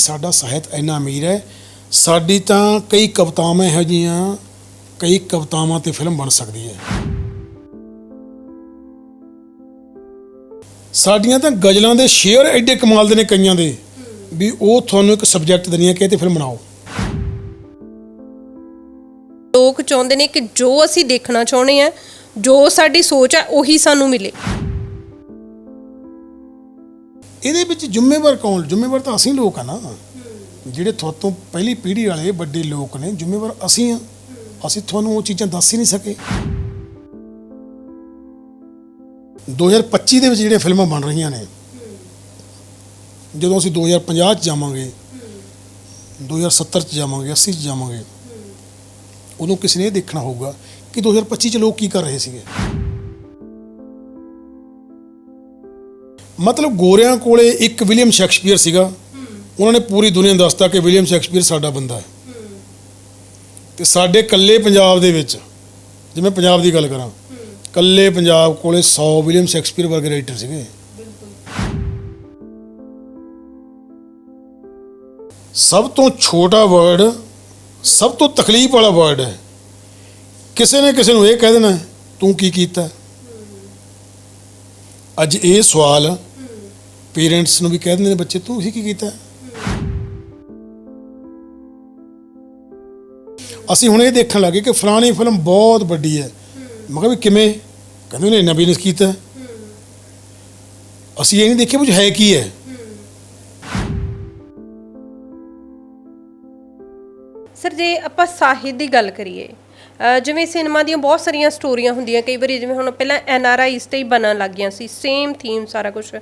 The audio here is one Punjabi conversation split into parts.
ਸਾਡਾ ਸਾਹਿਤ ਇੰਨਾ ਅਮੀਰ ਹੈ। ਸਾਡੀ ਤਾਂ ਕਈ ਕਵਿਤਾਵਾਂ ਇਹੋ ਜਿਹੀਆਂ, ਕਈ ਕਵਿਤਾਵਾਂ ਤੇ ਫਿਲਮ ਬਣ ਸਕਦੀ ਹੈ। ਸਾਡੀਆਂ ਤਾਂ ਗਜ਼ਲਾਂ ਦੇ ਸ਼ੇਅਰ ਐਡੇ ਕਮਾਲ ਦੇ ਨੇ ਕਈਆਂ ਦੇ, ਵੀ ਉਹ ਤੁਹਾਨੂੰ ਇੱਕ ਸਬਜੈਕਟ ਦੇਣੀਆਂ ਹੈ ਕਿ ਇਹ ਤੇ ਫਿਲਮ ਬਣਾਓ। ਲੋਕ ਚਾਹੁੰਦੇ ਨੇ ਕਿ ਜੋ ਅਸੀਂ ਦੇਖਣਾ ਚਾਹੁੰਦੇ ਆ ਜੋ ਸਾਡੀ ਸੋਚ ਹੈ, ਉਹੀ ਸਾਨੂੰ ਮਿਲੇ। ਇਹਦੇ ਵਿੱਚ ਜ਼ਿੰਮੇਵਾਰ ਕੌਣ? ਜ਼ਿੰਮੇਵਾਰ ਤਾਂ ਅਸੀਂ ਲੋਕ ਆ ਨਾ। ਜਿਹੜੇ ਤੁਹਾਤੋਂ ਪਹਿਲੀ ਪੀੜ੍ਹੀ ਵਾਲੇ ਵੱਡੇ ਲੋਕ ਨੇ, ਜ਼ਿੰਮੇਵਾਰ ਅਸੀਂ ਆ। ਅਸੀਂ ਤੁਹਾਨੂੰ ਉਹ ਚੀਜ਼ਾਂ ਦੱਸ ਹੀ ਨਹੀਂ ਸਕੇ। 2025 ਦੇ ਵਿੱਚ ਜਿਹੜੀਆਂ ਫਿਲਮਾਂ ਬਣ ਰਹੀਆਂ ਨੇ, ਜਦੋਂ ਅਸੀਂ 2050 ਚ ਜਾਵਾਂਗੇ 2070 ਚ ਜਾਵਾਂਗੇ 80 ਚ ਜਾਵਾਂਗੇ, ਉਦੋਂ ਕਿਸੇ ਨੇ ਇਹ ਦੇਖਣਾ ਹੋਊਗਾ ਕਿ 2025 ਚ ਲੋਕ ਕੀ ਕਰ ਰਹੇ ਸੀਗੇ। ਮਤਲਬ ਗੋਰਿਆਂ ਕੋਲੇ ਇੱਕ ਵਿਲੀਅਮ ਸ਼ੈਕਸਪੀਅਰ ਸੀਗਾ। ਉਹਨਾਂ ਨੇ ਪੂਰੀ ਦੁਨੀਆ ਨੂੰ ਦੱਸਤਾ ਕਿ ਵਿਲੀਅਮ ਸ਼ੈਕਸਪੀਅਰ ਸਾਡਾ ਬੰਦਾ ਹੈ। ਤੇ ਸਾਡੇ ਕੱਲੇ ਪੰਜਾਬ ਦੇ ਵਿੱਚ ਜਿਵੇਂ ਪੰਜਾਬ ਦੀ ਗੱਲ ਕਰਾਂ ਕੱਲੇ ਪੰਜਾਬ ਕੋਲੇ 100 ਵਿਲੀਅਮ ਸ਼ੈਕਸਪੀਅਰ ਵਰਗੇ ਰਾਈਟਰ ਸੀਗੇ। ਸਭ ਤੋਂ ਛੋਟਾ ਵਰਡ ਸਭ ਤੋਂ ਤਕਲੀਫ ਵਾਲਾ ਵਰਡ ਹੈ। ਕਿਸੇ ਨੇ ਕਿਸੇ ਨੂੰ ਇਹ ਕਹਿ ਦੇਣਾ, ਤੂੰ ਕੀ ਕੀਤਾ? ਅੱਜ ਇਹ ਸਵਾਲ ਪੇਰੈਂਟਸ ਨੂੰ ਵੀ ਕਹਿ ਦਿੰਦੇ ਨੇ, ਬੱਚੇ, ਤੂੰ ਹੀ ਕੀ ਕੀਤਾ? ਅਸੀਂ ਹੁਣ ਇਹ ਦੇਖਣ ਲੱਗੇ ਕਿ ਫਲਾਣੀ ਫਿਲਮ ਬਹੁਤ ਵੱਡੀ ਹੈ। ਮੈਂ ਕਿਹਾ ਵੀ ਕਿਵੇਂ? ਕਹਿੰਦੇ ਨੇ ਇੰਨਾ ਬਿਜ਼ਨਸ ਕੀਤਾ। ਅਸੀਂ ਇਹ ਨਹੀਂ ਦੇਖਿਆ ਵੀ ਹੈ ਕੀ ਹੈ। ਸਰ, ਜੇ ਆਪਾਂ ਸਾਹਿਤ ਦੀ ਗੱਲ ਕਰੀਏ ਅਹ ਜਿਵੇਂ ਸਿਨੇਮਾ ਦੀਆਂ ਬਹੁਤ ਸਾਰੀਆਂ ਸਟੋਰੀਆਂ ਹੁੰਦੀਆਂ, ਕਈ ਵਾਰੀ ਜਿਵੇਂ ਹੁਣ ਪਹਿਲਾਂ ਐਨ ਆਰ ਆਈਸ ਤੇ ਹੀ ਬਣਨ ਲੱਗ ਗਈਆਂ ਸੀ ਸੇਮ ਥੀਮ ਸਾਰਾ ਕੁਝ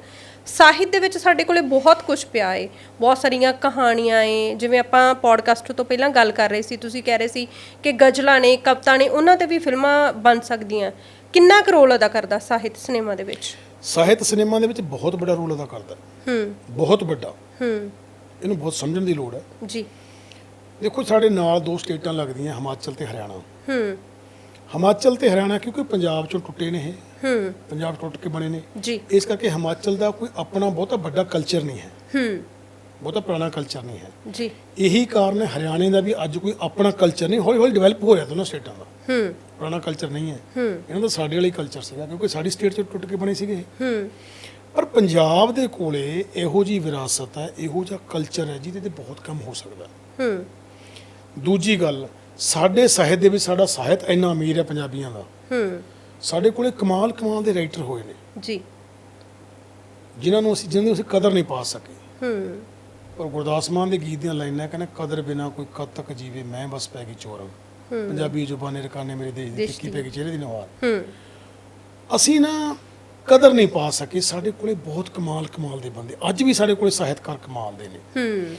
ਸਾਹਿਤ ਦੇ ਵਿੱਚ ਸਾਡੇ ਕੋਲੇ ਬਹੁਤ ਕੁਝ ਪਿਆ ਏ। ਬਹੁਤ ਸਾਰੀਆਂ ਕਹਾਣੀਆਂ ਏ। ਜਿਵੇਂ ਆਪਾਂ ਪੋਡਕਾਸਟ ਤੋਂ ਪਹਿਲਾਂ ਗੱਲ ਕਰ ਰਹੇ ਸੀ ਤੁਸੀਂ ਕਹਿ ਰਹੇ ਸੀ ਕਿ ਗਜ਼ਲਾਂ ਨੇ ਕਵਿਤਾ ਨੇ ਉਹਨਾਂ ਤੇ ਵੀ ਫਿਲਮਾਂ ਬਣ ਸਕਦੀਆਂ। ਕਿੰਨਾ ਕੁ ਰੋਲ ਅਦਾ ਕਰਦਾ ਸਾਹਿਤ ਸਿਨੇਮਾ ਦੇ ਵਿੱਚ? ਸਾਹਿਤ ਸਿਨੇਮਾ ਦੇ ਵਿੱਚ ਬਹੁਤ ਵੱਡਾ ਰੋਲ ਅਦਾ ਕਰਦਾ। ਹੈ। ਬਹੁਤ ਵੱਡਾ। ਹੂੰ। ਇਹਨੂੰ ਬਹੁਤ ਸਮਝਣ ਦੀ ਲੋੜ ਹੈ। ਜੀ। ਦੇਖੋ ਸਾਡੇ ਨਾਲ ਦੋ ਸਟੇਟਾਂ ਲੱਗਦੀਆਂ ਹਿਮਾਚਲ ਤੇ ਹਰਿਆਣਾ। ਹੂੰ। ਹਿਮਾਚਲ ਤੇ ਹਰਿਆਣਾ ਕਿਉਂਕਿ ਪੰਜਾਬ ਚੋਂ ਟੁੱਟੇ ਨੇ ਇਹ। ਹੂੰ। ਪੰਜਾਬ ਟੁੱਟ ਕੇ ਬਣੇ ਨੇ। ਜੀ। ਇਸ ਕਰਕੇ ਹਿਮਾਚਲ ਦਾ ਕੋਈ ਆਪਣਾ ਬਹੁਤਾ ਵੱਡਾ ਕਲਚਰ ਨਹੀਂ ਹੈ। ਹੂੰ। ਬਹੁਤਾ ਪੁਰਾਣਾ ਕਲਚਰ ਨਹੀਂ ਹੈ। ਜੀ। ਇਹੀ ਕਾਰਨ ਹੈ ਹਰਿਆਣੇ ਦਾ ਵੀ ਅੱਜ ਕੋਈ ਆਪਣਾ ਕਲਚਰ ਨਹੀਂ। ਹੌਲੀ ਹੌਲੀ ਡਿਵੈਲਪ ਹੋ ਰਿਹਾ ਦੋਨੋਂ ਸਟੇਟਾਂ ਦਾ। ਹੂੰ। ਪੁਰਾਣਾ ਕਲਚਰ ਨਹੀਂ ਹੈ। ਹੂੰ। ਇਹਨਾਂ ਦਾ ਸਾਡੇ ਵਾਲਾ ਕਲਚਰ ਸੀਗਾ ਕਿਉਂਕਿ ਸਾਡੀ ਸਟੇਟ ਚ ਟੁੱਟ ਕੇ ਬਣੇ ਸੀਗੇ। ਹੂੰ। ਪਰ ਪੰਜਾਬ ਦੇ ਕੋਲੇ ਇਹੋ ਜੀ ਵਿਰਾਸਤ ਹੈ ਇਹੋ ਜਿਹਾ ਕਲਚਰ ਹੈ ਜਿਹਦੇ ਤੇ ਬਹੁਤ ਕੰਮ ਹੋ ਸਕਦਾ। ਹੂੰ। ਦੂਜੀ ਗੱਲ ਸਾਡੇ ਸਾਹਿਤ ਦੇ ਵਿੱਚ ਸਾਡਾ ਸਾਹਿਤ ਇੰਨਾ ਅਮੀਰ ਹੈ ਪੰਜਾਬੀਆਂ ਦਾ। ਹੂੰ। ਸਾਡੇ ਕੋਲੇ ਕਮਾਲ ਕਮਾਲ ਦੇ ਰਾਈਟਰ ਹੋਏ ਨੇ। ਜੀ। ਜਿਨ੍ਹਾਂ ਨੂੰ ਅਸੀਂ ਜਿਨ੍ਹਾਂ ਦੀ ਅਸੀਂ ਕਦਰ ਨਹੀਂ ਪਾ ਸਕੇ। ਹੂੰ। ਪਰ ਗੁਰਦਾਸ ਮਾਨ ਦੇ ਗੀਤ ਦੀਆਂ ਲਾਈਨਾਂ ਕਹਿੰਦਾ ਕਦਰ ਬਿਨਾ ਕੋਈ ਕਦ ਤੱਕ ਜੀਵੇ ਮੈਂ ਬਸ ਪੈ ਗਈ ਚੋਰਮ ਪੰਜਾਬੀ ਜ਼ੁਬਾਨੇ ਰਕਾਨੇ ਮੇਰੇ ਦੇਸ਼ ਦੀ ਟਿੱਕੀ ਪੈ ਗਈ ਚਿਹਰੇ ਦੀ ਨਵਾਰ ਹੂੰ। ਅਸੀਂ ਨਾ ਕਦਰ ਨਹੀਂ ਪਾ ਸਕੇ ਸਾਡੇ ਕੋਲੇ ਬਹੁਤ ਕਮਾਲ ਕਮਾਲ ਦੇ ਬੰਦੇ। ਅੱਜ ਵੀ ਸਾਡੇ ਕੋਲੇ ਸਾਹਿਤਕਾਰ ਕਮਾਲ ਦੇ ਨੇ। ਹੂੰ।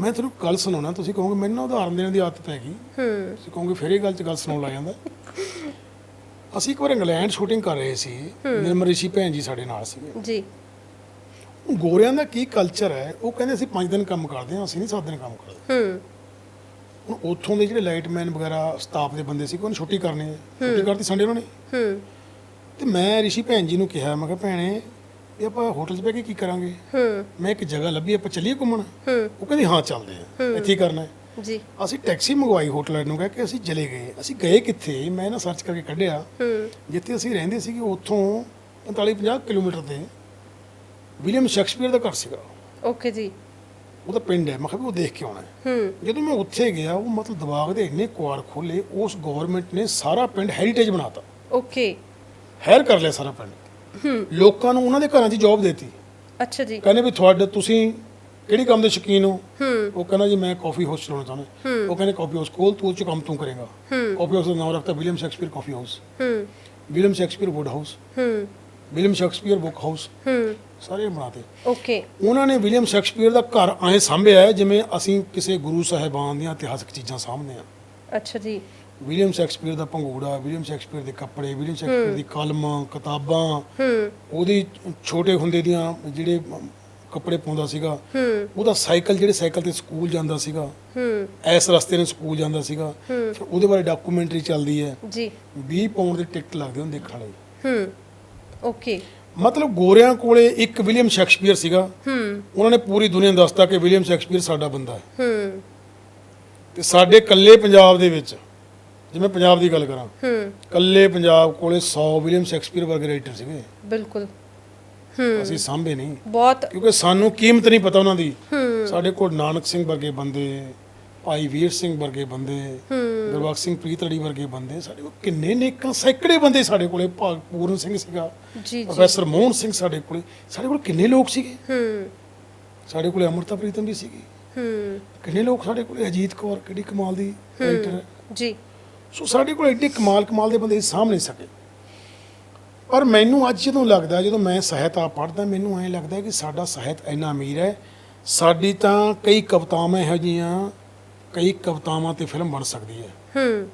ਮੈਂ ਤੁਹਾਨੂੰ ਗੱਲ ਸੁਣਾਉਣਾ ਤੁਸੀਂ ਕਹੋਗੇ ਮੈਨੂੰ ਨਾ ਉਦਾਹਰਨ ਦੇਣ ਦੀ ਆਦਤ ਹੈਗੀ। ਹੂੰ। ਤੁਸੀਂ ਕਹੋਗੇ ਫਿਰ ਇਹ ਗੱਲ 'ਚ ਗੱਲ ਸੁਣਾਉਣ ਲੱਗ ਜਾਂਦਾ। ਅਸੀਂ ਇੱਕ ਵਾਰ ਇੰਗਲੈਂਡ ਸ਼ੂਟਿੰਗ ਕਰ ਰਹੇ ਸੀ ਨਿਰਮਲ ਰਿਸ਼ੀ ਭੈਣ ਜੀ ਸਾਡੇ ਨਾਲ ਸੀਗੇ। ਜੀ। ਗੋਰਿਆਂ ਦਾ ਕੀ ਕਲਚਰ ਹੈ ਉਹ ਕਹਿੰਦੇ ਅਸੀਂ 5 ਦਿਨ ਕੰਮ ਕਰਦੇ ਹਾਂ ਅਸੀਂ ਨਹੀਂ 7 ਦਿਨ ਕੰਮ ਕਰਦੇ। ਹੂੰ। ਹੁਣ ਉੱਥੋਂ ਦੇ ਜਿਹੜੇ ਲਾਈਟਮੈਨ ਵਗੈਰਾ ਸਟਾਫ ਦੇ ਬੰਦੇ ਸੀ ਉਹਨੇ ਛੁੱਟੀ ਕਰਨੀ ਹੈ। ਛੁੱਟੀ ਕਰਤੀ ਸੰਡੇ ਉਹਨਾਂ ਨੇ ਹੂੰ। ਤੇ ਮੈਂ ਰਿਸ਼ੀ ਭੈਣ ਜੀ ਨੂੰ ਕਿਹਾ ਮੈਂ ਕਿਹਾ ਭੈਣੇ ਇਹ ਆਪਾਂ ਹੋਟਲ 'ਚ ਬਹਿ ਕੇ ਕੀ ਕਰਾਂਗੇ? ਹੂੰ। ਮੈਂ ਇੱਕ ਜਗ੍ਹਾ ਲੱਭੀ ਆਪਾਂ ਚੱਲੀਏ ਘੁੰਮਣ। ਹੂੰ। ਉਹ ਕਹਿੰਦੀ ਹਾਂ ਚੱਲਦੇ ਆ ਇੱਥੇ ਹੀ ਕਰਨਾ ਹੈ। ਜੀ। ਅਸੀਂ ਟੈਕਸੀ ਮੰਗਵਾਈ ਹੋਟਲ ਨੂੰ ਕਹਿ ਕੇ ਅਸੀਂ ਚਲੇ ਗਏ। ਅਸੀਂ ਗਏ ਕਿੱਥੇ? ਮੈਂ ਨਾ ਸਰਚ ਕਰਕੇ ਕੱਢਿਆ। ਹੂੰ। ਜਿੱਥੇ ਅਸੀਂ ਰਹਿੰਦੇ ਸੀਗੇ ਉੱਥੋਂ 45 50 ਕਿਲੋਮੀਟਰ ਤੇ ਵਿਲੀਅਮ ਸ਼ੈਕਸਪੀਅਰ ਦਾ ਘਰ ਸੀਗਾ। ਓਕੇ ਜੀ। ਉਹਦਾ ਪਿੰਡ ਹੈ। ਮੈਂ ਕਿਹਾ ਉਹ ਦੇਖ ਕੇ ਆਉਣਾ ਹੈ। ਜਦੋਂ ਮੈਂ ਉੱਥੇ ਗਿਆ ਉਹ ਮਤਲਬ ਦਿਮਾਗ ਦੇ ਇੰਨੇ ਕੁਆਰ ਖੋਲੇ ਉਸ ਗਵਰਨਮੈਂਟ ਨੇ ਸਾਰਾ ਪਿੰਡ ਹੈਰੀਟੇਜ ਬਣਾਤਾ। ਓਕੇ। ਹੈਰ ਕਰ ਲਿਆ ਸਾਰਾ ਪਿੰਡ। ਲੋਕਾਂ ਨੂੰ ਉਹਨਾਂ ਦੇ ਘਰਾਂ 'ਚ ਜੌਬ ਦੇਤੀ। ਅੱਛਾ ਜੀ। ਕਹਿੰਦੇ ਵੀ ਤੁਹਾਡੇ ਤੁਸੀਂ ਕਿਹੜੀ ਕੰਮ ਦੇ ਸ਼ੌਕੀਨ ਹੋ? ਉਹ ਕਹਿੰਦਾ ਜੀ ਮੈਂ ਕਾਫੀ ਹਾਊਸ ਚਲਾਉਣਾ ਚਾਹੁੰਦਾ। ਉਹ ਕਹਿੰਦੇ ਕਾਫੀ ਹਾਊਸ ਕੋਲ ਤੂੰ ਉਹ 'ਚ ਕੰਮ ਤੂੰ ਕਰੇਗਾ। ਕਾਫੀ ਹਾਊਸ ਦਾ ਨਾਮ ਰੱਖਤਾ William Shakespeare coffee house William Shakespeare wood house William Shakespeare book house ਸਾਰੇ ਬਣਾਤੇ। ਓਕੇ ਉਹਨਾਂ ਨੇ ਵਿਲੀਅਮ ਸ਼ੈਕਸਪੀਅਰ ਦਾ ਘਰ ਐਂ ਸਾਂਭਿਆ ਜਿਵੇਂ ਅਸੀਂ ਕਿਸੇ ਗੁਰੂ ਸਾਹਿਬਾਨ ਦੀਆਂ ਇਤਿਹਾਸਕ ਚੀਜ਼ਾਂ ਸਾਂਭਦੇ ਹਾਂ। ਅੱਛਾ ਜੀ। ਵਿਲੀਅਮ ਸ਼ੈਕਸਪੀਅਰ ਦਾ ਭੰਗੂੜਾ ਵਿਲੀਅਮ ਸ਼ੈਕਸਪੀਅਰ ਦੇ ਕੱਪੜੇ ਵਿਲੀਅਮ ਸ਼ੈਕਸਪੀਅਰ ਦੀ ਕਲਮਾਂ ਕਿਤਾਬਾਂ ਉਹਦੀ ਛੋਟੇ ਹੁੰਦੇ ਦੀਆਂ ਜਿਹੜੇ ਕੱਪੜੇ ਪਾਉਂਦਾ ਸੀਗਾ ਉਹਦਾ ਸਾਈਕਲ ਜਿਹੜੇ ਸਾਈਕਲ ਤੇ ਸਕੂਲ ਜਾਂਦਾ ਸੀਗਾ ਐਸ ਰਸਤੇ ਨੇ ਸਕੂਲ ਜਾਂਦਾ ਸੀਗਾ ਫਿਰ ਉਹਦੇ ਬਾਰੇ ਡਾਕੂਮੈਂਟਰੀ ਚੱਲਦੀ ਹੈ। ਜੀ। 20 ਪਾਉਂਡ ਦੀ ਟਿਕਟ ਲੱਗਦੀ ਉਹਨੂੰ ਦੇਖਣ ਲਈ ਹੂੰ। ਓਕੇ। ਮਤਲਬ ਗੋਰਿਆਂ ਕੋਲੇ ਇੱਕ ਵਿਲੀਅਮ ਸ਼ੈਕਸਪੀਅਰ ਸੀਗਾ। ਹੂੰ। ਉਹਨਾਂ ਨੇ ਪੂਰੀ ਦੁਨੀਆ ਨੂੰ ਦੱਸਤਾ ਕਿ ਵਿਲੀਅਮ ਸ਼ੈਕਸਪੀਅਰ ਸਾਡਾ ਬੰਦਾ ਹੈ। ਹੂੰ। ਤੇ ਸਾਡੇ ਕੱਲੇ ਪੰਜਾਬ ਦੇ ਵਿੱਚ ਜਿਵੇਂ ਪੰਜਾਬ ਦੀ ਗੱਲ ਕਰਾਂ ਹੂੰ। ਕੱਲੇ ਪੰਜਾਬ ਕੋਲੇ 100 ਵਿਲੀਅਮ ਸ਼ੈਕਸਪੀਅਰ ਵਰਗੇ ਰਾਈਟਰ ਸੀਗੇ। ਬਿਲਕੁਲ। ਹੂੰ। ਅਸੀਂ ਸਾਂਭੇ ਨਹੀਂ। ਬਹੁਤ। ਕਿਉਂਕਿ ਸਾਨੂੰ ਕੀਮਤ ਨਹੀਂ ਪਤਾ ਉਹਨਾਂ ਦੀ। ਸਾਡੇ ਕੋਲ ਨਾਨਕ ਸਿੰਘ ਵਰਗੇ ਬੰਦੇ ਭਾਈ ਵੀਰ ਸਿੰਘ ਵਰਗੇ ਬੰਦੇ ਗੁਰਬਖਸ਼ ਸਿੰਘ ਪ੍ਰੀਤੜੀ ਵਰਗੇ ਬੰਦੇ ਸਾਡੇ ਕੋਲ ਕਿੰਨੇ ਨੇਕਾਂ ਸੈਂਕੜੇ ਬੰਦੇ ਸਾਡੇ ਕੋਲੇ। ਭਾਗ ਪੂਰਨ ਸਿੰਘ ਸੀਗਾ ਜੀ ਜੀ। ਪ੍ਰੋਫੈਸਰ ਮੋਹਨ ਸਿੰਘ ਸਾਡੇ ਕੋਲੇ। ਸਾਡੇ ਕੋਲ ਕਿੰਨੇ ਲੋਕ ਸੀਗੇ? ਹੂੰ। ਸਾਡੇ ਕੋਲੇ ਅਮਰਤਾ ਪ੍ਰੀਤਮ ਵੀ ਸੀਗੀ। ਹੂੰ। ਕਿੰਨੇ ਲੋਕ ਸਾਡੇ ਕੋਲੇ? ਅਜੀਤ ਕੌਰ ਕਿਹੜੀ ਕਮਾਲ ਦੀ ਰਾਈਟਰ। ਜੀ। ਸੋ ਸਾਡੇ ਕੋਲ ਐਡੇ ਕਮਾਲ ਕਮਾਲ ਦੇ ਬੰਦੇ ਸਾਹਮਣੇ ਨਹੀਂ ਸਕੇ। ਪਰ ਮੈਨੂੰ ਅੱਜ ਜਦੋਂ ਲੱਗਦਾ ਜਦੋਂ ਮੈਂ ਸਾਹਿਤ ਆ ਪੜ੍ਹਦਾ ਮੈਨੂੰ ਐਂ ਲੱਗਦਾ ਕਿ ਸਾਡਾ ਸਾਹਿਤ ਇੰਨਾ ਅਮੀਰ ਹੈ। ਸਾਡੀ ਤਾਂ ਕਈ ਕਵਿਤਾਵਾਂ ਇਹੋ ਜਿਹੀਆਂ ਕਈ ਕਵਿਤਾਵਾਂ ਤੇ ਫਿਲਮ ਬਣ ਸਕਦੀ ਹੈ। ਹੂੰ।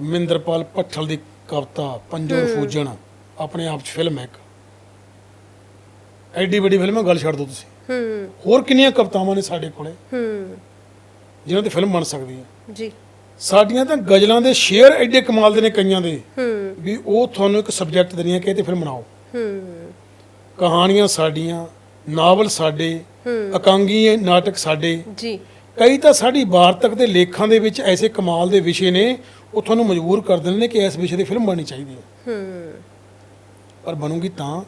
ਮਿੰਦਰਪਾਲ ਭੱਠਲ ਦੀ ਕਵਿਤਾ ਪੰਜੋ ਫੂਜਣ ਆਪਣੇ ਆਪ 'ਚ ਫਿਲਮ ਹੈ ਇੱਕ। ਐਡੀ ਵੱਡੀ ਫਿਲਮ ਹੈ ਗੱਲ ਛੱਡ ਦਿਓ ਤੁਸੀਂ। ਹੂੰ। ਹੋਰ ਕਿੰਨੀਆਂ ਕਵਿਤਾਵਾਂ ਨੇ ਸਾਡੇ ਕੋਲੇ ਹੂੰ। ਜਿਨ੍ਹਾਂ ਤੇ ਫਿਲਮ ਬਣ ਸਕਦੀ ਹੈ। ਜੀ। ਸਾਡੀਆਂ ਤਾਂ ਗਜ਼ਲਾਂ ਦੇ ਸ਼ੇਅਰ ਐਡੇ ਕਮਾਲ ਦੇ ਨੇ ਕਈਆਂ ਦੇ ਹੂੰ। ਵੀ ਉਹ ਤੁਹਾਨੂੰ ਇੱਕ ਸਬਜੈਕਟ ਦੇਣੀਆਂ ਕਿ ਤੇ ਫਿਲਮ ਬਣਾਓ ਹੂੰ। ਕਹਾਣੀਆਂ ਸਾਡੀਆਂ ਨਾਵਲ ਸਾਡੇ ਹੂੰ। ਇਕਾਂਗੀ ਨਾਟਕ ਸਾਡੇ। ਜੀ। ਕਈ ਤਾਂ ਸਾਡੀ ਵਾਰਤਕ ਦੇ ਲੇਖਾਂ ਦੇ ਵਿੱਚ ਐਸੇ ਕਮਾਲ ਦੇ ਵਿਸ਼ੇ ਨੇ ਉਹ ਤੁਹਾਨੂੰ ਮਜਬੂਰ ਕਰ ਦਿੰਦੇ ਨੇ ਕਿ ਇਸ ਵਿਸ਼ੇ ਦੀ ਫਿਲਮ ਬਣਨੀ ਚਾਹੀਦੀ ਹੈ। ਹੂੰ। ਪਰ ਬਣੂਗੀ ਤਾਂ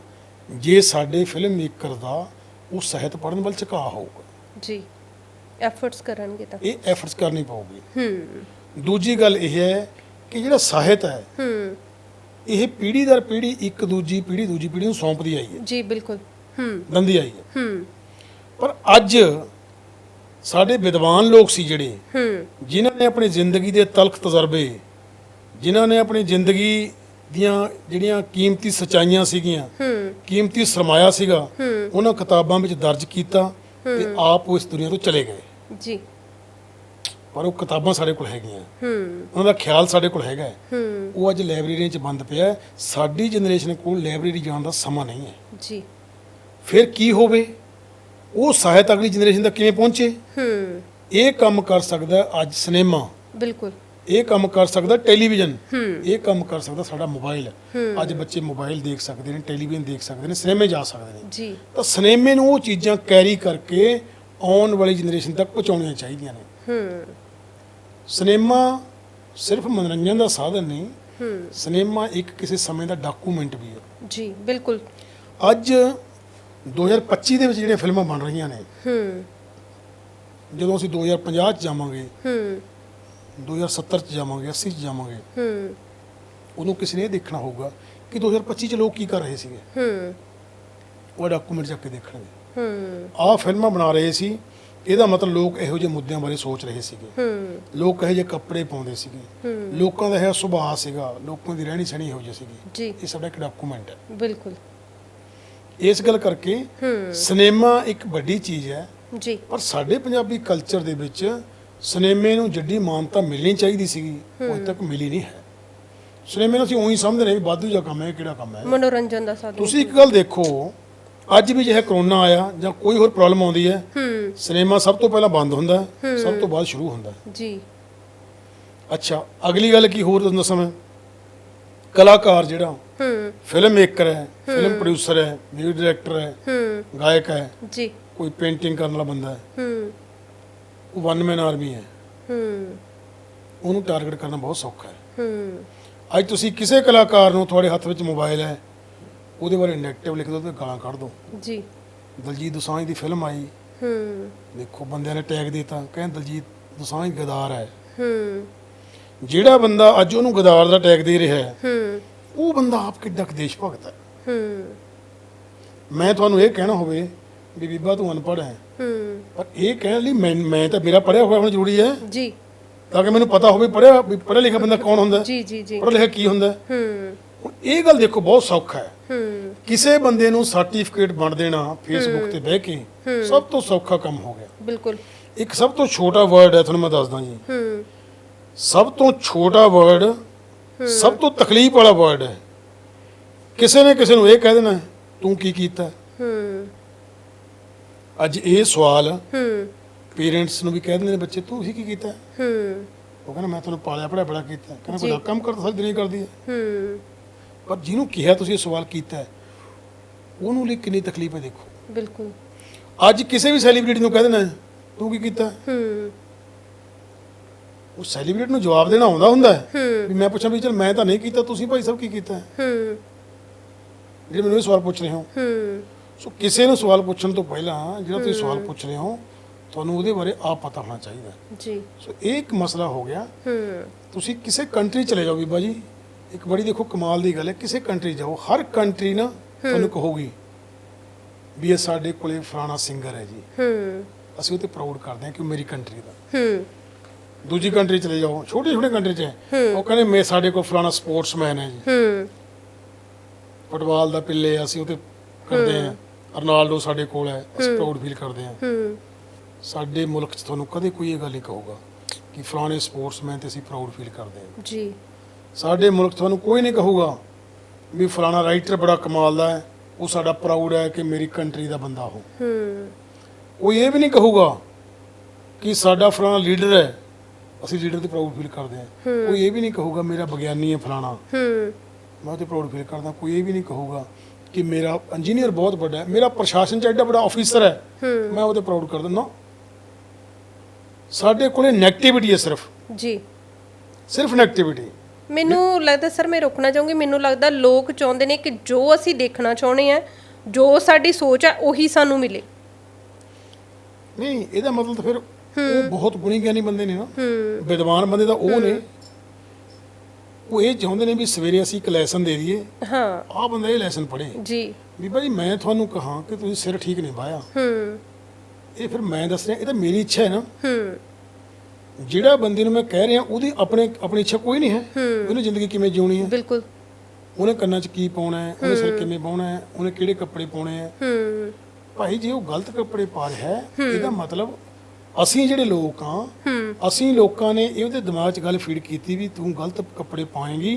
ਜੇ ਸਾਡੇ ਫਿਲਮ ਮੇਕਰ ਦਾ ਉਹ ਸਾਹਿਤ ਪੜਨ ਵੱਲ ਝੁਕਾਅ ਹੋਊਗਾ। ਜੀ। ਐਫਰਟਸ ਕਰਨਗੇ ਤਾਂ। ਇਹ ਐਫਰਟਸ ਕਰਨੀ ਪਊਗੀ। ਹੂੰ। ਦੂਜੀ ਗੱਲ ਇਹ ਹੈ ਕਿ ਜਿਹੜਾ ਸਾਹਿਤ ਹੈ ਹੂੰ। ਇਹ ਪੀੜ੍ਹੀ ਦਰ ਪੀੜ੍ਹੀ ਇੱਕ ਦੂਜੀ ਪੀੜ੍ਹੀ ਦੂਜੀ ਪੀੜ੍ਹੀ ਨੂੰ ਸੌਂਪਦੀ ਆਈ ਹੈ। ਜੀ ਬਿਲਕੁਲ। ਹੂੰ। ਦੰਦੀ ਆਈ ਹੈ। ਹੂੰ। ਪਰ ਅੱਜ ਸਾਡੇ ਵਿਦਵਾਨ ਲੋਕ ਸੀ ਜਿਹੜੇ ਹੂੰ। ਜਿਨ੍ਹਾਂ ਨੇ ਆਪਣੀ ਜ਼ਿੰਦਗੀ ਦੇ ਤਲਖ ਤਜਰਬੇ ਜਿਨ੍ਹਾਂ ਨੇ ਆਪਣੀ ਜ਼ਿੰਦਗੀ ਦੀਆਂ ਜਿਹੜੀਆਂ ਕੀਮਤੀ ਸਚਾਈਆਂ ਸੀਗੀਆਂ ਹੂੰ। ਕੀਮਤੀ ਸਰਮਾਇਆ ਸੀਗਾ ਉਹਨਾਂ ਕਿਤਾਬਾਂ ਵਿੱਚ ਦਰਜ ਕੀਤਾ ਤੇ ਆਪ ਇਸ ਦੁਨੀਆ ਤੋਂ ਚਲੇ ਗਏ। ਜੀ। ਪਰ ਉਹ ਕਿਤਾਬਾਂ ਸਾਡੇ ਕੋਲ ਹੈਗੀਆਂ। ਹੂੰ। ਉਹਨਾਂ ਦਾ ਖਿਆਲ ਸਾਡੇ ਕੋਲ ਹੈਗਾ ਹੈ। ਹੂੰ। ਉਹ ਅੱਜ ਲਾਇਬ੍ਰੇਰੀਆਂ 'ਚ ਬੰਦ ਪਿਆ ਹੈ। ਸਾਡੀ ਜਨਰੇਸ਼ਨ ਕੋਲ ਲਾਇਬ੍ਰੇਰੀ ਜਾਣ ਦਾ ਸਮਾਂ ਨਹੀਂ ਹੈ। ਜੀ। ਫਿਰ ਕੀ ਹੋਵੇ? ਉਹ ਸਾਹਿਤ ਅਗਲੀ ਜਨਰੇਸ਼ਨ ਤੱਕ ਕਿਵੇਂ ਪਹੁੰਚੇ? ਹੂੰ। ਇਹ ਕੰਮ ਕਰ ਸਕਦਾ ਅੱਜ ਸਿਨੇਮਾ। ਬਿਲਕੁਲ। ਇਹ ਕੰਮ ਕਰ ਸਕਦਾ ਟੈਲੀਵਿਜ਼ਨ। ਹੂੰ। ਇਹ ਕੰਮ ਕਰ ਸਕਦਾ ਸਾਡਾ ਮੋਬਾਈਲ। ਅੱਜ ਬੱਚੇ ਮੋਬਾਈਲ ਦੇਖ ਸਕਦੇ ਨੇ ਟੈਲੀਵਿਜ਼ਨ ਦੇਖ ਸਕਦੇ ਨੇ ਸਿਨੇਮੇ ਜਾ ਸਕਦੇ ਨੇ। ਜੀ। ਤਾਂ ਸਿਨੇਮੇ ਨੂੰ ਉਹ ਚੀਜ਼ਾਂ ਕੈਰੀ ਕਰਕੇ ਆਉਣ ਵਾਲੀ ਜਨਰੇਸ਼ਨ ਤੱਕ ਪਹੁੰਚਾਉਣੀਆਂ ਚਾਹੀਦੀਆਂ ਨੇ। ਹੂੰ। ਸਿਨੇਮਾ ਸਿਰਫ ਮਨੋਰੰਜਨ ਦਾ ਸਾਧਨ ਨਹੀਂ ਹੂੰ। ਸਿਨੇਮਾ ਇੱਕ ਕਿਸੇ ਸਮੇਂ ਦਾ ਡਾਕੂਮੈਂਟ ਵੀ ਹੈ। ਜੀ ਬਿਲਕੁਲ। ਅੱਜ 2025 ਦੇ ਵਿੱਚ ਜਿਹੜੀਆਂ ਫਿਲਮਾਂ ਬਣ ਰਹੀਆਂ ਨੇ ਹੂੰ। ਜਦੋਂ ਅਸੀਂ 2050 ਚ ਜਾਵਾਂਗੇ ਹੂੰ। 2070 ਚ ਜਾਵਾਂਗੇ 80 ਚ ਜਾਵਾਂਗੇ ਹੂੰ। ਉਦੋਂ ਕਿਸੇ ਨੇ ਇਹ ਦੇਖਣਾ ਹੋਊਗਾ ਕਿ 2025 ਚ ਲੋਕ ਕੀ ਕਰ ਰਹੇ ਸੀਗੇ। ਹੂੰ। ਉਹ ਡਾਕੂਮੈਂਟ ਚੱਕ ਕੇ ਦੇਖਣਗੇ। ਹੂੰ। ਆਹ ਫਿਲਮਾਂ ਬਣਾ ਰਹੇ ਸੀ ਇਹਦਾ ਮਤਲਬ ਲੋਕ ਇਹੋ ਜਿਹੇ ਮੁੱਦਿਆਂ ਬਾਰੇ ਸੋਚ ਰਹੇ ਸੀਗੇ। ਲੋਕ ਇਹੋ ਜਿਹੇ ਕੱਪੜੇ ਪਾਉਂਦੇ ਸੀਗੇ। ਲੋਕਾਂ ਦਾ ਇਹ ਸੁਭਾਅ ਸੀਗਾ। ਲੋਕਾਂ ਦੀ ਰਹਿਣੀ ਸਹਿਣੀ ਇਹੋ ਜਿਹੀ ਸੀਗੀ। ਇਹ ਸਾਡਾ ਇੱਕ ਡਾਕੂਮੈਂਟ ਹੈ। ਬਿਲਕੁਲ। ਇਸ ਗੱਲ ਕਰਕੇ ਸਿਨੇਮਾ ਇੱਕ ਵੱਡੀ ਚੀਜ਼ ਹੈ। ਜੀ। ਪਰ ਸਾਡੇ ਪੰਜਾਬੀ ਕਲਚਰ ਦੇ ਵਿੱਚ ਸਿਨੇਮੇ ਨੂੰ ਜਿੱਡੀ ਮਾਨਤਾ ਮਿਲਣੀ ਚਾਹੀਦੀ ਸੀਗੀ ਉਹ ਤੱਕ ਮਿਲੀ ਨਹੀਂ ਹੈ। ਸਿਨੇਮੇ ਨੂੰ ਅਸੀਂ ਉਹੀ ਸਮਝਦੇ ਨੇ ਵੀ ਵਾਧੂ ਜਿਹਾ ਕੰਮ ਹੈ ਕਿਹੜਾ ਕੰਮ ਹੈ? ਮਨੋਰੰਜਨ ਦਾ ਸਾਧਨ। ਤੁਸੀਂ ਇੱਕ ਗੱਲ ਦੇਖੋ ਅੱਜ ਵੀ ਜਿਹੇ ਕਰੋਨਾ ਆਇਆ ਜਾਂ ਕੋਈ ਹੋਰ ਪ੍ਰੋਬਲਮ ਆਉਂਦੀ ਹੈ ਹੂੰ। ਸਿਨੇਮਾ ਸਭ ਤੋਂ ਪਹਿਲਾਂ ਬੰਦ ਹੁੰਦਾ ਹੈ ਸਭ ਤੋਂ ਬਾਅਦ ਸ਼ੁਰੂ ਹੁੰਦਾ ਹੈ। ਜੀ। ਅੱਛਾ ਅਗਲੀ ਗੱਲ ਕੀ ਹੋਰ ਤੁਹਾਨੂੰ ਦੱਸਾਂ ਮੈਂ? ਕਲਾਕਾਰ ਜਿਹੜਾ ਹੂੰ। ਫਿਲਮ ਮੇਕਰ ਹੈ ਫਿਲਮ ਪ੍ਰੋਡਿਊਸਰ ਹੈ ਮਿਊਜ਼ਿਕ ਡਾਇਰੈਕਟਰ ਹੈ ਹੂੰ। ਗਾਇਕ ਹੈ ਜੀ। ਕੋਈ ਪੇਂਟਿੰਗ ਕਰਨ ਵਾਲਾ ਬੰਦਾ ਹੈ। ਹੂੰ। ਉਹ ਵਨ ਮੈਨ ਆਰਮੀ ਹੈ। ਹੂੰ। ਉਹਨੂੰ ਟਾਰਗੇਟ ਕਰਨਾ ਬਹੁਤ ਸੌਖਾ ਹੈ। ਹੂੰ। ਅੱਜ ਤੁਸੀਂ ਕਿਸੇ ਕਲਾਕਾਰ ਨੂੰ ਤੁਹਾਡੇ ਹੱਥ ਵਿੱਚ ਮੋਬਾਈਲ ਹੈ ਉਹਦੇ ਬਾਰੇ ਨੈਗੇਟਿਵ ਲਿਖ ਦਿਓ ਤੇ ਗਾਲਾਂ ਕੱਢ ਦਿਓ ਜੀ। ਦਲਜੀਤ ਦੋਸਾਂਝ ਦੀ ਫਿਲਮ ਆਈ। ਹੂੰ। ਦੇਖੋ ਬੰਦਿਆਂ ਨੇ ਟੈਗ ਦਿੱਤਾ। ਕਹਿੰਦੇ ਦਲਜੀਤ ਦੋਸਾਂਝ ਗਦਾਰ ਹੈ। ਹੂੰ। ਜਿਹੜਾ ਬੰਦਾ ਅੱਜ ਉਹਨੂੰ ਗਦਾਰ ਦਾ ਟੈਗ ਦੇ ਰਿਹਾ ਹੈ ਹੂੰ। ਉਹ ਬੰਦਾ ਆਪ ਕਿੱਡਾ ਕੁ ਦੇਸ਼ ਭਗਤ ਹੈ। ਹੂੰ। ਮੈਂ ਤੁਹਾਨੂੰ ਇਹ ਕਹਿਣਾ ਹੋਵੇ ਵੀ ਬੀਬਾ ਤੂੰ ਅਨਪੜ੍ਹ ਹੈ। ਹੂੰ। ਪਰ ਇਹ ਕਹਿਣ ਲਈ ਮੈਂ ਮੈਂ ਤਾਂ ਮੇਰਾ ਪੜ੍ਹਿਆ ਹੋਇਆ ਹੋਣਾ ਜ਼ਰੂਰੀ ਹੈ। ਜੀ। ਤਾਂ ਕਿ ਮੈਨੂੰ ਪਤਾ ਹੋਵੇ ਪੜ੍ਹਿਆ ਵੀ ਪੜ੍ਹਿਆ ਲਿਖਿਆ ਬੰਦਾ ਕੌਣ ਹੁੰਦਾ। ਜੀ ਜੀ ਜੀ। ਪੜ੍ਹਿਆ ਲਿਖਿਆ ਕੀ ਹੁੰਦਾ। ਹੈ। ਹੁਣ ਇਹ ਗੱਲ ਦੇਖੋ ਬਹੁਤ ਸੌਖਾ ਹੈ। ਹੂੰ। ਕਿਸੇ ਬੰਦੇ ਨੂੰ ਸਰਟੀਫਿਕੇਟ ਬਣ ਦੇਣਾ ਫੇਸਬੁੱਕ ਤੇ ਬਹਿ ਕੇ ਸਭ ਤੋਂ ਸੌਖਾ ਕੰਮ ਹੋ ਗਿਆ। ਬਿਲਕੁਲ। ਇੱਕ ਸਭ ਤੋਂ ਛੋਟਾ ਵਰਡ ਹੈ ਤੁਹਾਨੂੰ ਮੈਂ ਦੱਸਦਾ ਜੀ। ਹੂੰ। ਸਭ ਤੋਂ ਛੋਟਾ ਵਰਡ ਸਭ ਤੋਂ ਤਕਲੀਫ ਵਾਲਾ ਵਰਡ ਹੈ। ਕਿਸੇ ਨੇ ਕਿਸੇ ਨੂੰ ਇਹ ਕਹਿ ਦੇਣਾ ਤੂੰ ਕੀ ਕੀਤਾ? ਹੂੰ। ਅੱਜ ਇਹ ਸਵਾਲ ਹੂੰ। ਪੇਰੈਂਟਸ ਨੂੰ ਵੀ ਕਹਿ ਦਿੰਦੇ ਨੇ ਬੱਚੇ ਤੂੰ ਹੀ ਕੀ ਕੀਤਾ? ਹੂੰ। ਉਹ ਕਹਿੰਦਾ ਮੈਂ ਤੁਹਾਨੂੰ ਪਾਲਿਆ ਪੜਿਆ ਬੜਾ ਕੀਤਾ। ਕਹਿੰਦਾ ਕੋਈ। ਕੰਮ ਕਰਦਾ ਸਾਰੀ ਦੁਨੀਆ ਕਰਦੀ ਹੈ। ਹੂੰ। ਪਰ ਜਿਹਨੂੰ ਕਿਹਾ ਤੁਸੀਂ ਇਹ ਸਵਾਲ ਕੀਤਾ ਹੈ, ਉਹਨੂੰ ਲਈ ਕਿੰਨੀ ਤਕਲੀਫ ਹੈ ਦੇਖੋ। ਬਿਲਕੁਲ। ਅੱਜ ਕਿਸੇ ਵੀ ਸੈਲੀਬ੍ਰਿਟੀ ਨੂੰ ਕਹਿ ਦੇਣਾ ਹੈ, ਤੂੰ ਕੀ ਕੀਤਾ? ਹੂੰ। ਉਹ ਸੈਲੀਬ੍ਰਿਟੀ ਨੂੰ ਜਵਾਬ ਦੇਣਾ ਆਉਂਦਾ ਹੁੰਦਾ ਹੈ ਵੀ ਮੈਂ ਪੁੱਛਾਂ ਵੀ ਚਲ ਮੈਂ ਤਾਂ ਨਹੀਂ ਕੀਤਾ ਤੁਸੀਂ ਭਾਈ ਸਾਹਿਬ ਕੀ ਕੀਤਾ ਹੈ? ਹੂੰ। ਜਿਹੜੇ ਮੈਨੂੰ ਇਹ ਸਵਾਲ ਪੁੱਛ ਰਹੇ ਹੋ। ਹੂੰ। ਸੋ ਕਿਸੇ ਨੂੰ ਸਵਾਲ ਪੁੱਛਣ ਤੋਂ ਪਹਿਲਾਂ ਜਿਹੜਾ ਤੁਸੀਂ ਸਵਾਲ ਪੁੱਛ ਰਹੇ ਹੋ ਤੁਹਾਨੂੰ ਉਹਦੇ ਬਾਰੇ ਆਪ ਪਤਾ ਹੋਣਾ ਚਾਹੀਦਾ ਹੈ। ਜੀ। ਸੋ ਇਹ ਇੱਕ ਮਸਲਾ ਹੋ ਗਿਆ। ਹੂੰ। ਤੁਸੀਂ ਕਿਸੇ ਕੰਟਰੀ ਚਲੇ ਜਾਓ ਬੀਬਾ ਜੀ। ਇੱਕ ਬੜੀ ਦੇਖੋ ਕਮਾਲ ਦੀ ਗੱਲ ਹੈ ਕਿਸੇ ਕੰਟਰੀ ਜਾਓ ਹਰ ਕੰਟਰੀ ਨਾ ਤੁਹਾਨੂੰ ਕਹੋਗੀ ਵੀ ਇਹ ਸਾਡੇ ਕੋਲੇ ਫਲਾਣਾ ਸਿੰਗਰ ਹੈ ਜੀ। ਹੂੰ। ਅਸੀਂ ਉਹ ਤੇ ਪ੍ਰਾਊਡ ਕਰਦੇ ਹਾਂ ਕਿ ਉਹ ਮੇਰੀ ਕੰਟਰੀ ਦਾ। ਹੂੰ। ਦੂਜੀ ਕੰਟਰੀ ਚਲੇ ਜਾਓ ਛੋਟੀ ਛੋਟੀ ਕੰਟਰੀ 'ਚ ਉਹ ਕਹਿੰਦੇ ਮੈਂ ਸਾਡੇ ਕੋਲ ਫਲਾਣਾ ਸਪੋਰਟਸਮੈਨ ਹੈ ਜੀ। ਹੂੰ। ਫੁੱਟਬਾਲ ਦਾ ਪਿੱਲੇ ਅਸੀਂ ਉਹ ਤੇ ਕਰਦੇ ਹਾਂ। ਰੋਨਾਲਡੋ ਸਾਡੇ ਕੋਲ ਹੈ ਅਸੀਂ ਪ੍ਰਾਊਡ ਫੀਲ ਕਰਦੇ ਹਾਂ। ਹੂੰ। ਸਾਡੇ ਮੁਲਕ 'ਚ ਤੁਹਾਨੂੰ ਕਦੇ ਕੋਈ ਇਹ ਗੱਲ ਨਹੀਂ ਕਹੂਗਾ ਕਿ ਫਲਾਣੇ ਸਪੋਰਟਸਮੈਨ ਤੇ ਅਸੀਂ ਪ੍ਰਾਊਡ ਫੀਲ ਕਰਦੇ ਹਾਂ। ਜੀ। ਸਾਡੇ ਮੁਲਕ ਤੁਹਾਨੂੰ ਕੋਈ ਨਹੀਂ ਕਹੂਗਾ ਵੀ ਫਲਾਣਾ ਰਾਈਟਰ ਬੜਾ ਕਮਾਲ ਦਾ ਹੈ ਉਹ ਸਾਡਾ ਪ੍ਰਾਊਡ ਹੈ ਕਿ ਮੇਰੀ ਕੰਟਰੀ ਦਾ ਬੰਦਾ ਉਹ। ਹੂੰ। ਕੋਈ ਇਹ ਵੀ ਨਹੀਂ ਕਹੂਗਾ ਕਿ ਸਾਡਾ ਫਲਾਣਾ ਲੀਡਰ ਹੈ ਅਸੀਂ ਲੀਡਰ ਤੇ ਪ੍ਰਾਊਡ ਫੀਲ ਕਰਦੇ ਹਾਂ। ਕੋਈ ਇਹ ਵੀ ਨਹੀਂ ਕਹੂਗਾ ਮੇਰਾ ਵਿਗਿਆਨੀ ਹੈ ਫਲਾਣਾ। ਹੂੰ। ਮੈਂ ਤੇ ਪ੍ਰਾਊਡ ਫੀਲ ਕਰਦਾ ਕੋਈ ਇਹ ਵੀ ਨਹੀਂ ਕਹੂਗਾ ਕਿ ਮੇਰਾ ਇੰਜੀਨੀਅਰ ਬਹੁਤ ਵੱਡਾ ਹੈ ਮੇਰਾ ਪ੍ਰਸ਼ਾਸਨ ਚ ਐਡਾ ਵੱਡਾ ਆਫੀਸਰ ਹੈ ਮੈਂ ਉਹਦੇ ਪ੍ਰਾਊਡ ਕਰ ਦਿੰਦਾ। ਸਾਡੇ ਕੋਲੇ ਨੈਗੇਟਿਵਿਟੀ ਹੈ ਸਿਰਫ। ਜੀ। ਸਿਰਫ ਨੈਗੇਟਿਵਿਟੀ ਮੈਨੂੰ ਲੱਗਦਾ ਸਰ ਮੈਂ ਰੋਕਣਾ ਚਾਹੂੰਗੀ ਮੈਨੂੰ ਲੱਗਦਾ ਲੋਕ ਚਾਹੁੰਦੇ ਨੇ ਕਿ ਜੋ ਅਸੀਂ ਦੇਖਣਾ ਚਾਹੁੰਦੇ ਆ ਜੋ ਸਾਡੀ ਸੋਚ ਹੈ ਉਹੀ ਸਾਨੂੰ ਮਿਲੇ। ਨਹੀਂ ਇਹਦਾ ਮਤਲਬ ਤਾਂ ਫਿਰ ਉਹ ਬਹੁਤ ਗੁਣੀ ਗਿਆਨੀ ਬੰਦੇ ਨੇ ਨਾ। ਵਿਦਵਾਨ ਬੰਦੇ ਤਾਂ ਉਹ ਨੇ। ਉਹ ਇਹ ਚਾਹੁੰਦੇ ਨੇ ਵੀ ਸਵੇਰੇ ਅਸੀਂ ਇੱਕ ਲੈਸਨ ਦੇ ਦਈਏ। ਹਾਂ। ਆਹ ਬੰਦਾ ਇਹ ਲੈਸਨ ਪੜ੍ਹੇ। ਜੀ। ਵੀ ਭਾਈ ਮੈਂ ਤੁਹਾਨੂੰ ਕਹਾਂ ਕਿ ਤੁਸੀਂ ਸਿਰ ਠੀਕ ਨਹੀਂ ਵਾਇਆ ਹੂੰ। ਇਹ ਫਿਰ ਮੈਂ ਦੱਸ ਰਿਹਾ ਇਹ ਤਾਂ ਮੇਰੀ ਇੱਛਾ ਹੈ ਨਾ। ਹੂੰ। ਜਿਹੜਾ ਬੰਦੇ ਨੂੰ ਮੈਂ ਕਹਿ ਰਿਹਾ ਉਹਦੀ ਆਪਣੇ ਆਪਣੀ ਇੱਛਾ ਕੋਈ ਨਹੀਂ ਹੈ। ਉਹਨੇ ਜ਼ਿੰਦਗੀ ਕਿਵੇਂ ਜਿਉਣੀ ਹੈ? ਬਿਲਕੁਲ। ਉਹਨੇ ਕੰਨਾਂ 'ਚ ਕੀ ਪਾਉਣਾ ਹੈ? ਉਹਨੇ ਸਿਰ ਕਿਵੇਂ ਪਾਉਣਾ ਹੈ? ਉਹਨੇ ਕਿਹੜੇ ਕੱਪੜੇ ਪਾਉਣੇ ਹੈ? ਭਾਈ ਜੇ ਉਹ ਗਲਤ ਕੱਪੜੇ ਪਾ ਰਿਹਾ ਹੈ ਇਹਦਾ ਮਤਲਬ ਅਸੀਂ ਜਿਹੜੇ ਲੋਕ ਆ ਅਸੀਂ ਲੋਕਾਂ ਨੇ ਇਹ ਉਹਦੇ ਦਿਮਾਗ 'ਚ ਗੱਲ ਫੀਡ ਕੀਤੀ ਵੀ ਤੂੰ ਗਲਤ ਕੱਪੜੇ ਪਾਏਂਗੀ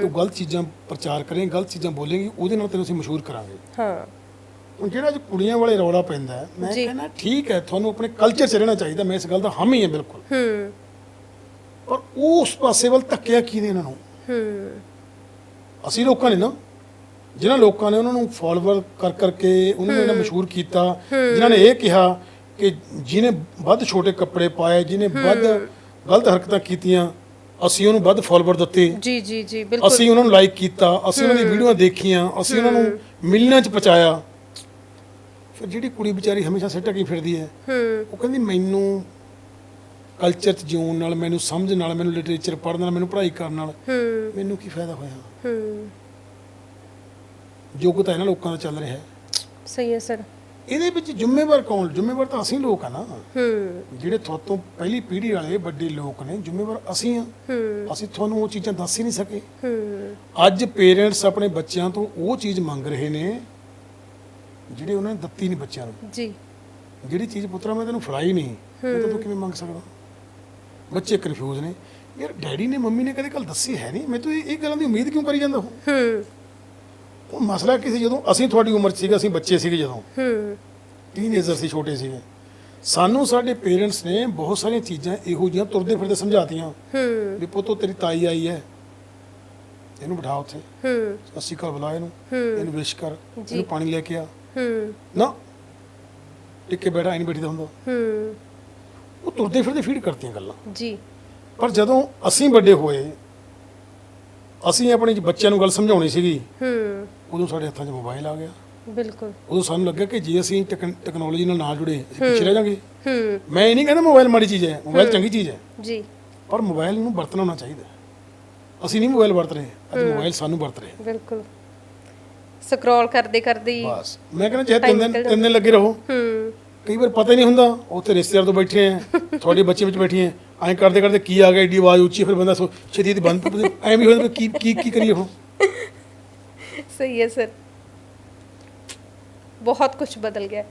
ਤੂੰ ਗਲਤ ਚੀਜ਼ਾਂ ਪ੍ਰਚਾਰ ਕਰੇਂਗੀ ਗਲਤ ਚੀਜ਼ਾਂ ਬੋਲੇਂਗੀ ਉਹਦੇ ਨਾਲ ਤੈਨੂੰ ਅਸੀਂ ਮਸ਼ਹੂਰ ਕਰਾਂਗੇ। ਹਾਂ। ਜਿਹੜਾ ਅੱਜ ਕੁੜੀਆਂ ਵਾਲੇ ਰੌਲਾ ਪੈਂਦਾ ਹੈ, ਮੈਂ ਕਹਿੰਦਾ ਠੀਕ ਹੈ ਤੁਹਾਨੂੰ ਆਪਣੇ ਕਲਚਰ 'ਚ ਰਹਿਣਾ ਚਾਹੀਦਾ ਮੈਂ ਇਸ ਗੱਲ ਦਾ ਹਾਮੀ ਹਾਂ ਬਿਲਕੁਲ। ਹੂੰ। ਪਰ ਉਸ ਪਾਸੇ ਵੱਲ ਧੱਕਿਆ ਕੀ ਨੇ ਇਹਨਾਂ ਨੂੰ? ਹੂੰ। ਅਸੀਂ ਲੋਕਾਂ ਨੇ ਨਾ ਜਿਨ੍ਹਾਂ ਲੋਕਾਂ ਨੇ ਉਹਨਾਂ ਨੂੰ ਫਾਲੋਅਰ ਕਰ ਕਰਕੇ ਉਹਨਾਂ ਨੂੰ ਇਹਨਾਂ ਮਸ਼ਹੂਰ ਕੀਤਾ ਜਿਨ੍ਹਾਂ ਨੇ ਇਹ ਕਿਹਾ ਕਿ ਜਿਹਨੇ ਵੱਧ ਛੋਟੇ ਕੱਪੜੇ ਪਾਏ ਜਿਹਨੇ ਵੱਧ ਗਲਤ ਹਰਕਤਾਂ ਕੀਤੀਆਂ ਅਸੀਂ ਉਹਨੂੰ ਵੱਧ ਫਾਲੋਅਰ ਦਿੱਤੇ। ਜੀ ਜੀ ਜੀ ਬਿਲਕੁਲ। ਅਸੀਂ ਉਹਨਾਂ ਨੂੰ ਲਾਈਕ ਕੀਤਾ ਅਸੀਂ ਉਹਨਾਂ ਦੀ ਵੀਡੀਓ ਦੇਖੀਆਂ ਅਸੀਂ ਉਹਨਾਂ ਨੂੰ ਮਿਲਣਾ ਚ ਪਹੁੰਚਾਇਆ। ਫਿਰ ਜਿਹੜੀ ਕੁੜੀ ਵਿਚਾਰੀ ਹਮੇਸ਼ਾ ਸਿੱਟ ਕੀ ਫਿਰਦੀ ਹੈ ਉਹ ਕਹਿੰਦੀ ਮੈਨੂੰ ਕਲਚਰ ਚ ਜਿਉਣ ਨਾਲ ਮੈਨੂੰ ਸਮਝ ਨਾਲ ਮੈਨੂੰ ਲਿਟਰੇਚਰ ਪੜ੍ਹਨ ਨਾਲ ਮੈਨੂੰ ਪੜ੍ਹਾਈ ਕਰਨ ਨਾਲ ਮੈਨੂੰ ਕੀ ਫਾਇਦਾ ਹੋਇਆ? ਹੂੰ। ਯੋਗਤਾ ਇਹਨਾਂ ਲੋਕਾਂ ਦਾ ਚੱਲ ਰਿਹਾ ਹੈ। ਸਹੀ ਹੈ ਸਰ। ਇਹਦੇ ਵਿੱਚ ਜ਼ਿੰਮੇਵਾਰ ਕੌਣ? ਜ਼ਿੰਮੇਵਾਰ ਤਾਂ ਅਸੀਂ ਲੋਕ ਆ ਨਾ। ਹੂੰ। ਜਿਹੜੇ ਤੁਹਾਤੋਂ ਪਹਿਲੀ ਪੀੜ੍ਹੀ ਵਾਲੇ ਵੱਡੇ ਲੋਕ ਨੇ ਜ਼ਿੰਮੇਵਾਰ ਅਸੀਂ ਆ। ਹੂੰ। ਅਸੀਂ ਤੁਹਾਨੂੰ ਉਹ ਚੀਜ਼ਾਂ ਦੱਸ ਹੀ ਨਹੀਂ ਸਕੇ। ਹੂੰ। ਅੱਜ ਪੇਰੈਂਟਸ ਆਪਣੇ ਬੱਚਿਆਂ ਤੋਂ ਉਹ ਚੀਜ਼ ਮੰਗ ਰਹੇ ਨੇ ਜਿਹੜੇ ਉਹਨਾਂ ਨੇ ਦਿੱਤੀ ਨਹੀਂ ਬੱਚਿਆਂ ਨੂੰ। ਜੀ। ਜਿਹੜੀ ਚੀਜ਼ ਪੁੱਤਰਾ ਮੈਂ ਤੈਨੂੰ ਫੜਾਈ ਨਹੀਂ ਮੈਂ ਤਾਂ ਤੂੰ ਕਿਵੇਂ ਮੰਗ ਸਕਦਾ? ਬੱਚੇ ਕਨਫਿਊਜ਼ ਨੇ। ਯਾਰ ਡੈਡੀ ਨੇ ਮੰਮੀ ਨੇ ਕਦੇ ਕੱਲ ਦੱਸੀ ਹੈ ਨਹੀਂ? ਮੈਂ ਤੂੰ ਇਹ ਗੱਲਾਂ ਦੀ ਉਮੀਦ ਕਿਉਂ ਕਰੀ ਜਾਂਦਾ ਉਹ? ਹੂੰ। ਉਹ ਮਸਲਾ ਕਿਸੇ ਜਦੋਂ ਅਸੀਂ ਤੁਹਾਡੀ ਉਮਰ ਸੀਗੇ ਅਸੀਂ ਬੱਚੇ ਸੀਗੇ ਜਦੋਂ। ਹੂੰ। ਟੀਨੇਜਰ ਸੀ ਛੋਟੇ ਸੀਗੇ। ਸਾਨੂੰ ਸਾਡੇ ਪੇਰੈਂਟਸ ਨੇ ਬਹੁਤ ਸਾਰੀਆਂ ਚੀਜ਼ਾਂ ਇਹੋ ਜਿਹੀਆਂ ਤੁਰਦੇ ਫਿਰਦੇ ਸਮਝਾਤੀਆਂ। ਹੂੰ। ਵੀ ਪੁੱਤੋ ਤੇਰੀ ਤਾਈ ਆਈ ਹੈ। ਇਹਨੂੰ ਬਿਠਾ ਉੱਥੇ। ਹੂੰ। ਅਸੀਂ ਘਰ ਬੁਲਾ ਇਹਨੂੰ। ਇਹਨੂੰ ਵਿਸ਼ ਕਰ। ਇਹਨੂੰ ਪਾਣੀ ਲੈ ਕੇ ਆ। ਹੂੰ। ਨਾ ਟਿੱਕੇ ਬੈਠਾ ਨਹੀਂ ਬੈਠੀਦਾ ਹੁੰਦਾ। ਹੂੰ। ਉਹ ਤੁਰਦੇ ਫਿਰਦੇ ਫੀਡ ਕਰਤੀਆਂ ਗੱਲਾਂ। ਜੀ। ਪਰ ਜਦੋਂ ਅਸੀਂ ਵੱਡੇ ਹੋਏ ਅਸੀਂ ਆਪਣੇ ਬੱਚਿਆਂ ਨੂੰ ਗੱਲ ਸਮਝਾਉਣੀ ਸੀਗੀ ਹੂੰ। ਉਦੋਂ ਸਾਡੇ ਹੱਥਾਂ 'ਚ ਮੋਬਾਈਲ ਆ ਗਿਆ। ਬਿਲਕੁਲ। ਉਦੋਂ ਸਾਨੂੰ ਲੱਗਿਆ ਕਿ ਜੇ ਅਸੀਂ ਟੈਕਨੋਲੋਜੀ ਨਾਲ ਨਾ ਜੁੜੇ ਅਸੀਂ ਪਿੱਛੇ ਰਹਿ ਜਾਵਾਂਗੇ ਹੂੰ। ਮੈਂ ਇਹ ਨਹੀਂ ਕਹਿੰਦਾ ਮੋਬਾਈਲ ਮਾੜੀ ਚੀਜ਼ ਹੈ ਮੋਬਾਈਲ ਚੰਗੀ ਚੀਜ਼ ਹੈ। ਜੀ। ਪਰ ਮੋਬਾਈਲ ਨੂੰ ਵਰਤਣਾ ਆਉਣਾ ਚਾਹੀਦਾ। ਅਸੀਂ ਨਹੀਂ ਮੋਬਾਈਲ ਵਰਤ ਰਹੇ ਅੱਜ ਮੋਬਾਈਲ ਸਾਨੂੰ ਵਰਤ ਰਿਹਾ। ਬਿਲਕੁਲ। ਸਕਰੋਲ ਕਰਦੇ ਕਰਦੇ ਹੀ ਬਸ। ਮੈਂ ਕਹਿੰਦਾ ਚਾਹੇ ਤਿੰਨ ਦਿਨ ਤਿੰਨ ਦਿਨ ਲੱਗੇ ਰਹੋ। ਹੂੰ। ਕਈ ਵਾਰ ਪਤਾ ਹੀ ਨਹੀਂ ਹੁੰਦਾ ਉੱਥੇ ਰਿਸ਼ਤੇਦਾਰ ਤੋਂ ਬੈਠੇ ਆ ਤੁਹਾਡੇ ਬੱਚੇ ਵਿੱਚ ਬੈਠੇ ਆ ਐਂ ਕਰਦੇ ਕਰਦੇ ਕੀ ਆ ਗਿਆ ਏਡੀ ਆਵਾਜ਼ ਉੱਚੀ ਫਿਰ ਬੰਦਾ ਸੋ ਛੇਤੀ ਦੀ ਬੰਦ ਐਂ ਵੀ ਹੋ ਜਾਂਦਾ ਵੀ ਕੀ ਕੀ ਕੀ ਕਰੀਏ ਹੁਣ? ਸਹੀ ਹੈ ਸਰ। ਬਹੁਤ ਕੁਝ ਬਦਲ ਗਿਆ।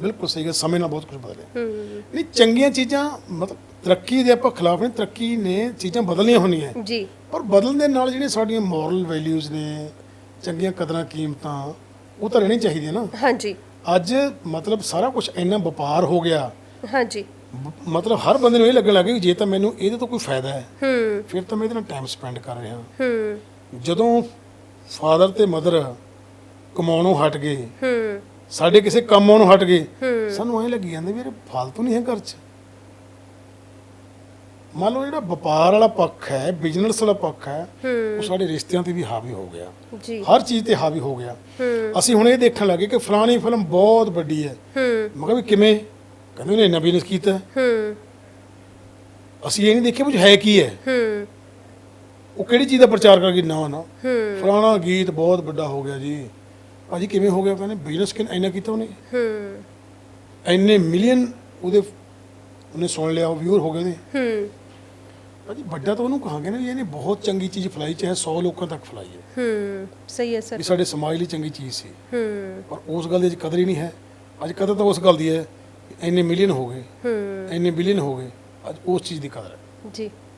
ਬਿਲਕੁਲ ਸਹੀ ਹੈ ਸਮੇਂ ਨਾਲ ਬਹੁਤ ਕੁਝ ਬਦਲਿਆ ਹੂੰ। ਨਹੀਂ ਚੰਗੀਆਂ ਚੀਜ਼ਾਂ ਮਤਲਬ ਤਰੱਕੀ ਦੇ ਆਪਾਂ ਖਿਲਾਫ ਨਹੀਂ ਤਰੱਕੀ ਨੇ ਚੀਜ਼ਾਂ ਬਦਲਣੀਆਂ ਹੁੰਦੀਆਂ। ਜੀ। ਪਰ ਬਦਲਣ ਦੇ ਨਾਲ ਜਿਹੜੀਆਂ ਸਾਡੀਆਂ ਮੋਰਲ ਵੈਲਿਊਜ਼ ਨੇ ਚੰਗੀਆਂ ਕਦਰਾਂ ਕੀਮਤਾਂ ਉਹ ਤਾਂ ਰਹਿਣੀ ਚਾਹੀਦੀਆਂ ਨਾ। ਹਾਂਜੀ। ਅੱਜ ਮਤਲਬ ਸਾਰਾ ਕੁਝ ਇੰਨਾ ਵਪਾਰ ਹੋ ਗਿਆ। ਹਾਂਜੀ। ਬ- ਮਤਲਬ ਹਰ ਬੰਦੇ ਨੂੰ ਇਹ ਲੱਗਣ ਲੱਗ ਗਿਆ ਕਿ ਜੇ ਤਾਂ ਮੈਨੂੰ ਇਹਦੇ ਤੋਂ ਕੋਈ ਫਾਇਦਾ ਹੈ ਹੂੰ। ਫਿਰ ਤਾਂ ਮੈਂ ਇਹਦੇ ਨਾਲ ਟਾਈਮ ਸਪੈਂਡ ਕਰ ਰਿਹਾ। ਹੂੰ। ਜਦੋਂ ਫਾਦਰ ਤੇ ਮਦਰ ਕਮਾਉਣੋਂ ਹਟ ਗਏ ਹੂੰ। ਸਾਡੇ ਕਿਸੇ ਕੰਮੋਂ ਨੂੰ ਹਟ ਗਏ ਹੂੰ। ਸਾਨੂੰ ਐਂ ਲੱਗੀ ਜਾਂਦੇ ਵੀ ਇਹ ਫਾਲਤੂ ਨਹੀਂ ਹੈ ਘਰ 'ਚ। ਮੰਨ ਲਓ ਜਿਹੜਾ ਵਪਾਰ ਵਾਲਾ ਪੱਖ ਹੈ ਬਿਜ਼ਨਸ ਵਾਲਾ ਪੱਖ ਹੈ ਉਹ ਸਾਡੇ ਰਿਸ਼ਤਿਆਂ ਤੇ ਵੀ ਹਾਵੀ ਹੋ ਗਿਆ। ਜੀ। ਹਰ ਚੀਜ਼ ਤੇ ਹਾਵੀ ਹੋ ਗਿਆ। ਅਸੀਂ ਹੁਣ ਇਹ ਦੇਖਣ ਲੱਗੇ ਕਿ ਫਲਾਣੀ ਫਿਲਮ ਬਹੁਤ ਵੱਡੀ ਹੈ। ਮੈਂ ਕਿਹਾ ਵੀ ਕਿਵੇਂ? ਕਹਿੰਦੇ ਉਹਨੇ ਇੰਨਾ ਬਿਜ਼ਨਸ ਕੀਤਾ। ਅਸੀਂ ਇਹ ਨਹੀਂ ਦੇਖਿਆ ਵੀ ਹੈ ਕੀ ਹੈ। ਉਹ ਕਿਹੜੀ ਚੀਜ਼ ਦਾ ਪ੍ਰਚਾਰ ਕਰ ਗਈ? ਨਾ ਨਾ। ਫਲਾਣਾ ਗੀਤ ਬਹੁਤ ਵੱਡਾ ਹੋ ਗਿਆ ਜੀ। ਭਾਜੀ ਕਿਵੇਂ ਹੋ ਗਿਆ? ਕਹਿੰਦੇ ਬਿਜ਼ਨਸ ਕਿਨ ਇੰਨਾ ਕੀਤਾ ਉਹਨੇ। ਹੂੰ। ਇੰਨੇ ਮਿਲੀਅਨ ਉਹਦੇ ਉਹਨੇ ਸੁਣ ਲਿਆ ਵਿਊਰ ਹੋ ਗਏ ਉਹਦੇ। ਹੂੰ। ਭਾਜੀ ਵੱਡਾ ਤਾਂ ਉਹਨੂੰ ਕਹਾਂਗੇ ਨਾ ਵੀ ਇਹਨੇ ਬਹੁਤ ਚੰਗੀ ਚੀਜ਼ ਫਲਾਈ ਚਾਹੇ 100 ਲੋਕਾਂ ਤੱਕ ਫਲਾਈ ਹੈ। ਹੂੰ ਸਹੀ ਹੈ ਸਰ। ਵੀ ਸਾਡੇ ਸਮਾਜ ਲਈ ਚੰਗੀ ਚੀਜ਼ ਸੀ। ਹੂੰ। ਪਰ ਉਸ ਗੱਲ ਦੀ ਅੱਜ ਕਦਰ ਹੀ ਨਹੀਂ ਹੈ। ਅੱਜ ਕਦਰ ਤਾਂ ਉਸ ਗੱਲ ਦੀ ਹੈ ਇੰਨੇ ਮਿਲੀਅਨ ਹੋ ਗਏ। ਹੂੰ। ਇੰਨੇ ਬਿਲੀਅਨ ਹੋ ਗਏ ਅੱਜ ਉਸ ਚੀਜ਼ ਦੀ ਕਦਰ ਹੈ। ਜੀ।